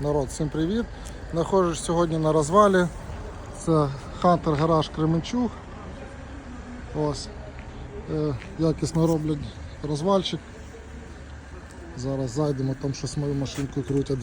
Народ, всім привіт! Знаходжусь сьогодні на розвалі. Це Хантер Гараж Кременчуг. Ось. Е, якісно роблять розвальчик. Зараз зайдемо, там щось мою машинку крутять.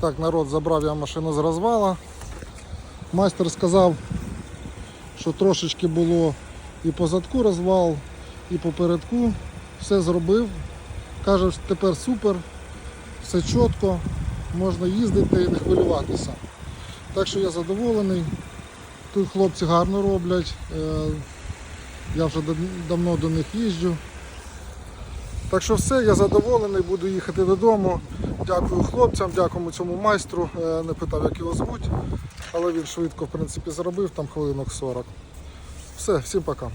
Так, народ забрав я машину з розвала. Майстер сказав, що трошечки було і по задку розвал, і по передку. Все зробив. Каже, що тепер супер, все чітко, можна їздити і не хвилюватися. Так що я задоволений. Тут хлопці гарно роблять. Е, Я вже давно до них їжджу. Так що все, я задоволений, буду їхати додому. Дякую хлопцям, дякуємо цьому майстру. Е, Не питав, як його звуть, але він швидко в принципі зробив, там хвилинок 40. Все, всім пока.